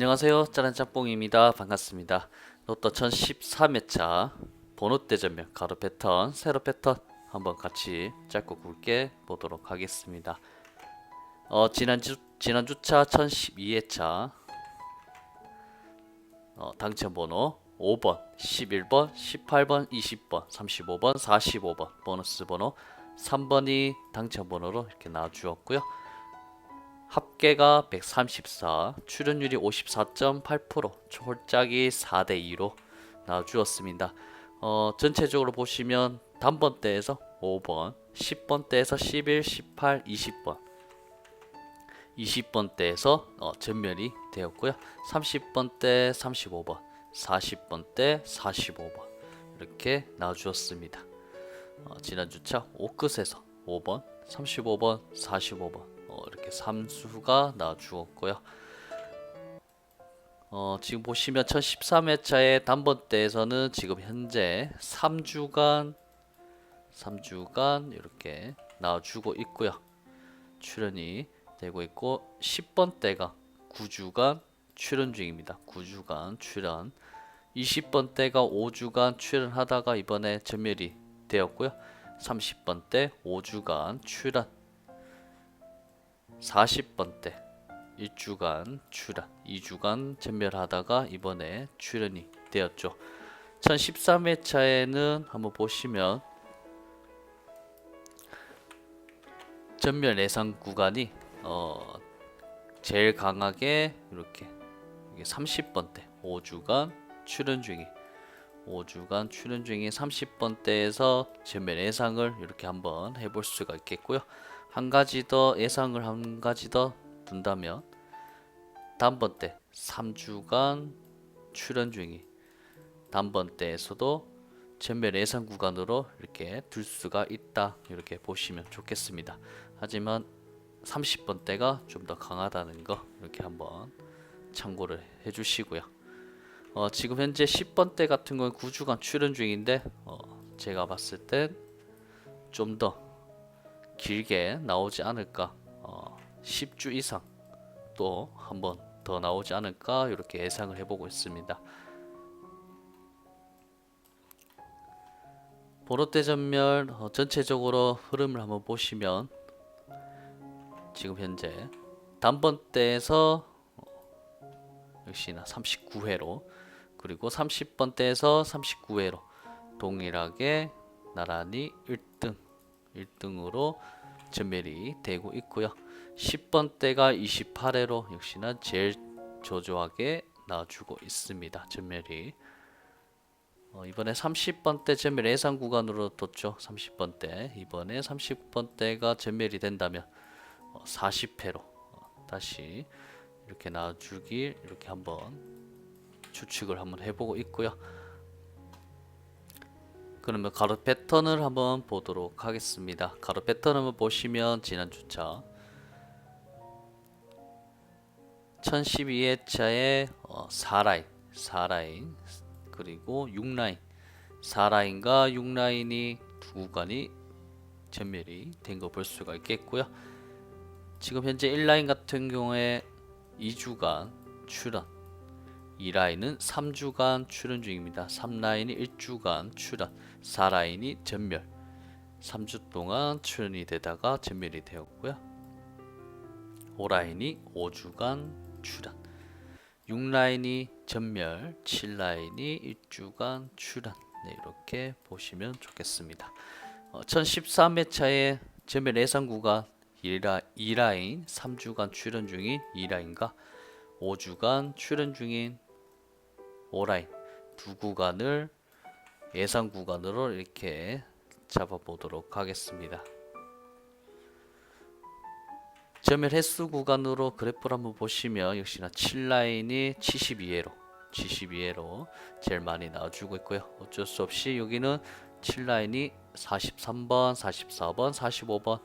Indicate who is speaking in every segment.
Speaker 1: 안녕하세요. 짜란 짬뽕입니다. 반갑습니다. 로또 1013회차 번호 대전면 가로 패턴, 세로 패턴 한번 같이 짧고 굵게 보도록 하겠습니다. 어, 지난주 지난주차 1012회차 어, 당첨 번호 5번, 11번, 18번, 20번, 35번, 45번 보너스 번호 3번이 당첨 번호로 이렇게 나와 주었고요. 합계가 134, 출연율이 54.8%, 홀짝이 4대 2로 나와 주었습니다. 어, 전체적으로 보시면 단번대에서 5번, 10번대에서 11, 18, 20번, 20번대에서 어, 전멸이 되었고요. 30번대 35번, 40번대 45번 이렇게 나와 주었습니다. 어, 지난주차 5끝에서 5번, 35번, 45번 어, 삼수가 나와 주었고요. 어, 지금 보시면 1013회차의 단번대에서는 지금 현재 3주간 3주간 이렇게 나와주고 있고요. 출연이 되고 있고 10번대가 9주간 출연 중입니다. 9주간 출연 20번대가 5주간 출연하다가 이번에 전멸이 되었고요. 30번대 5주간 출연 40번대 1주간 출연 2주간 전멸하다가 이번에 출연이 되었죠. 1013회차에는 한번 보시면 전멸 예상 구간이 어 제일 강하게 이렇게 이게 30번대 5주간 출연 중이 5주간 출연 중인 30번대에서 전멸 예상을 이렇게 한번 해볼 수가 있겠고요. 한 가지 더 예상을 한 가지 더 둔다면 단번대 3주간 출연 중이 단번대에서도 전멸 예상 구간으로 이렇게 둘 수가 있다 이렇게 보시면 좋겠습니다. 하지만 30번 대가 좀 더 강하다는 거 이렇게 한번 참고를 해주시고요. 어, 지금 현재 10번 대 같은 건 9주간 출연 중인데 어, 제가 봤을 땐 좀더 길게 나오지 않을까 어, 10주 이상 또 한 번 더 나오지 않을까 이렇게 예상을 해보고 있습니다. 보롯대 전멸 어, 전체적으로 흐름을 한번 보시면 지금 현재 단번대에서 어, 역시나 39회로 그리고 30번대에서 39회로 동일하게 나란히 1등 1등으로 전멸이 되고 있고요. 10번대가 28회로 역시나 제일 저조하게 나와주고 있습니다. 전멸이 어, 이번에 30번대 전멸 예상 구간으로 뒀죠. 30번대 이번에 30번대가 전멸이 된다면 어, 40회로 어, 다시 이렇게 나와주길 이렇게 한번 추측을 한번 해보고 있고요. 그러면 가로 패턴을 한번 보도록 하겠습니다. 가로 패턴 한번 보시면 지난 주차 1012회차에 어, 4라인, 4라인 그리고 6라인, 4라인과 6라인이 두 구간이 전멸이 된 거 볼 수가 있겠고요. 지금 현재 1라인 같은 경우에 2주간 출연 2라인은 3주간 출연 중입니다. 3라인이 1주간 출연 4라인이 전멸 3주 동안 출연이 되다가 전멸이 되었고요. 5라인이 5주간 출연 6라인이 전멸 7라인이 1주간 출연 네, 이렇게 보시면 좋겠습니다. 어, 1013회차의 전멸 예상 구간 2라, 2라인 3주간 출연 중인 2라인과 5주간 출연 중인 5라인 두 구간을 예상 구간으로 이렇게 잡아보도록 하겠습니다. 점멸 횟수 구간으로 그래프를 한번 보시면 역시나 7라인이 72회로 72회로 제일 많이 나와주고 있고요. 어쩔 수 없이 여기는 7라인이 43번, 44번, 45번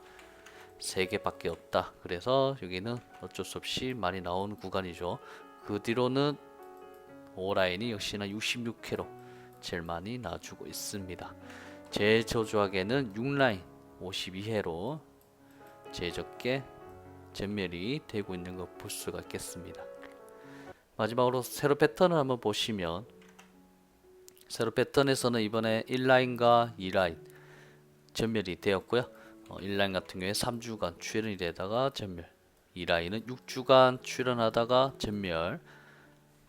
Speaker 1: 세 개밖에 없다. 그래서 여기는 어쩔 수 없이 많이 나오는 구간이죠. 그 뒤로는 5라인이 역시나 66회로 제일 많이 나와주고 있습니다. 제일 저조하게는 6라인 52회로 제일 적게 전멸이 되고 있는 것 볼 수가 있겠습니다. 마지막으로 세로 패턴을 한번 보시면 세로 패턴에서는 이번에 1라인과 2라인 전멸이 되었고요. 어, 1라인 같은 경우에 3주간 출연이 되다가 전멸 2라인은 6주간 출연하다가 전멸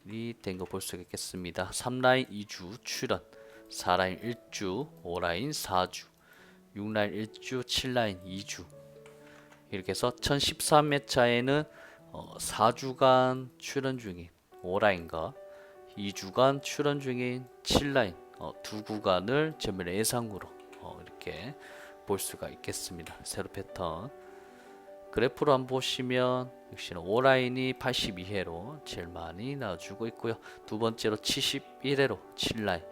Speaker 1: 이 된 거 볼 수가 있겠습니다. 3라인 2주 출연 4라인 1주 5라인 4주 6라인 1주 7라인 2주 이렇게 해서 1013회차에는 어, 4주간 출연 중인 5라인과 2주간 출연 중인 7라인 어, 두 구간을 전멸 예상으로 어, 이렇게 볼 수가 있겠습니다. 세로 패턴 그래프로 한번 보시면 역시나 5라인이 82회로 제일 많이 나와주고 있고요. 두 번째로 71회로 7라인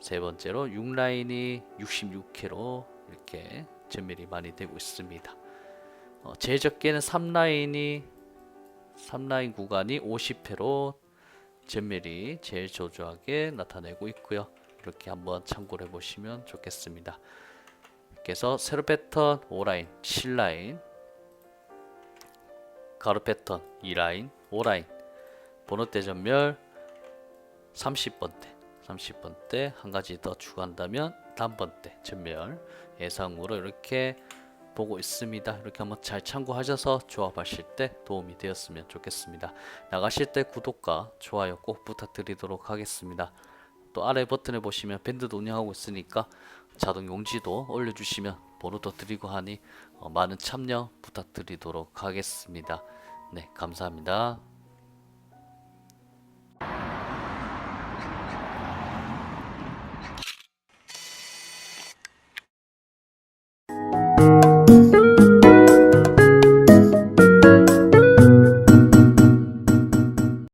Speaker 1: 세 번째로 6라인이 66회로 이렇게 전멸이 많이 되고 있습니다. 어, 제일 적게는 3라인이 3라인 구간이 50회로 전멸이 제일 저조하게 나타내고 있고요. 이렇게 한번 참고를 해보시면 좋겠습니다. 그래서 세로 패턴 5라인, 7라인, 가로 패턴 2라인, 5라인, 번호대 전멸 30번대, 30번대 한 가지 더 추가한다면 단번대 전멸 예상으로 이렇게 보고 있습니다. 이렇게 한번 잘 참고하셔서 조합하실 때 도움이 되었으면 좋겠습니다. 나가실 때 구독과 좋아요 꼭 부탁드리도록 하겠습니다. 또 아래 버튼에 보시면 밴드도 운영하고 있으니까 자동 용지도 올려주시면 번호도 드리고 하니 어, 많은 참여 부탁드리도록 하겠습니다. 네, 감사합니다.